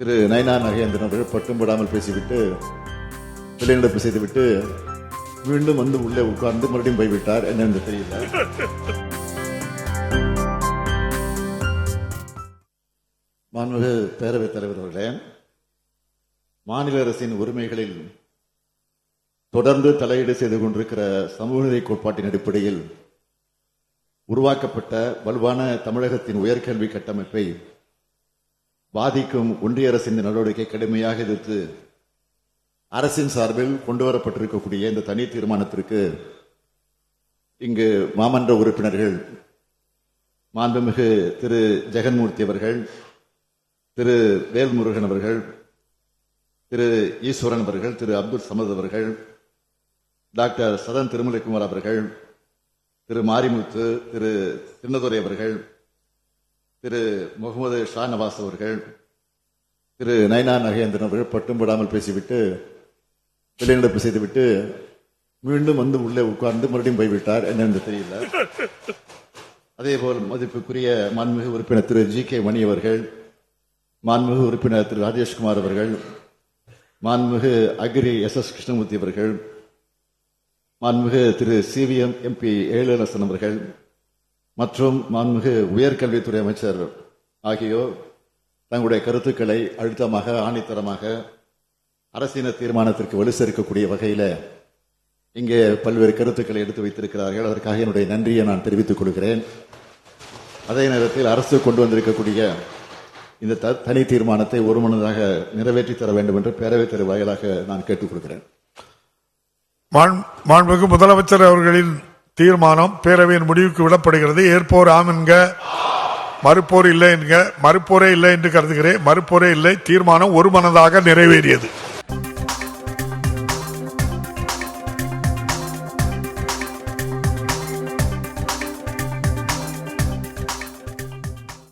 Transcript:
திரு நயனா நகேந்திரன் அவர்கள் பட்டும் படாமல் பேசிவிட்டு வெளிநடப்பு செய்துவிட்டு மீண்டும் வந்து உள்ளே உட்கார்ந்து மறுபடியும் போய்விட்டார். என்னென்று தெரியல. மாண்புமிகு பேரவைத் தலைவர் அவர்களே மாநில அரசின் உரிமைகளில் தொடர்ந்து தலையீடு செய்து கொண்டிருக்கிற சமூக நீதி கோட்பாட்டின் அடிப்படையில் உருவாக்கப்பட்ட வலுவான தமிழகத்தின் உயர்கல்வி கட்டமைப்பை பாதிக்கும் ஒன்றிய அரசின் நடவடிக்கை கடுமையாக எதிர்த்து அரசின் சார்பில் கொண்டுவரப்பட்டிருக்கக்கூடிய இந்த தனி தீர்மானத்திற்கு இங்கு மாமன்ற உறுப்பினர்கள் மாண்புமிகு திரு ஜெகன்மூர்த்தி அவர்கள் திரு வேல்முருகன் அவர்கள் திரு ஈஸ்வரன் அவர்கள் திரு அப்துல் சமத் அவர்கள் டாக்டர் சதன் திருமலைக்குமார் அவர்கள் திரு மாரிமுத்து திரு சின்னதுரை அவர்கள் திரு முகமது ஷா நவாஸ் அவர்கள் திரு நயனா நகேந்திரன் அவர்கள் பட்டும் படாமல் பேசிவிட்டு வெளிநடப்பு செய்துவிட்டு மீண்டும் வந்து உள்ளே உட்கார்ந்து மறுபடியும் போய்விட்டார். என்னென்று தெரியல. அதேபோல் மதிப்புக்குரிய மாண்புமிகு உறுப்பினர் திரு ஜி கே மணி அவர்கள் மாண்புமிகு உறுப்பினர் திரு ராஜேஷ்குமார் அவர்கள் மாண்புமிகு அக்ரி எஸ் எஸ் கிருஷ்ணமூர்த்தி அவர்கள் மாண்புமிகு திரு சிவிஎம் எம்பி ஏழுநரசன் அவர்கள் மற்றும் மாண்புமிகு உயர்கல்வித்துறை அமைச்சர் ஆகியோர் தங்களுடைய கருத்துக்களை அழுத்தமாக ஆணித்தரமாக அரசின தீர்மானத்திற்கு வலு சேர்க்கக்கூடிய வகையில் இங்கே பல்வேறு கருத்துக்களை எடுத்து வைத்திருக்கிறார்கள். அதற்காக என்னுடைய நன்றியை நான் தெரிவித்துக் கொள்கிறேன். அதே நேரத்தில் அரசு கொண்டு வந்திருக்கக்கூடிய இந்த த- தனி தீர்மானத்தை ஒருமனதாக நிறைவேற்றி தர வேண்டும் என்று பேரவைத் தலைவர் வாயிலாக நான் கேட்டுக் கொள்கிறேன். மாண்- மாண்புமிகு முதலமைச்சர் அவர்களின் தீர்மானம் பேரவையின் முடிவுக்கு விடப்படுகிறது. ஏற்போர் ஆம் என்க மறுப்போர் இல்லை என்க மறுப்போரே இல்லை என்று கருதுகிறேன். மறுப்போரே இல்லை தீர்மானம் ஒரு மனதாக நிறைவேறியது.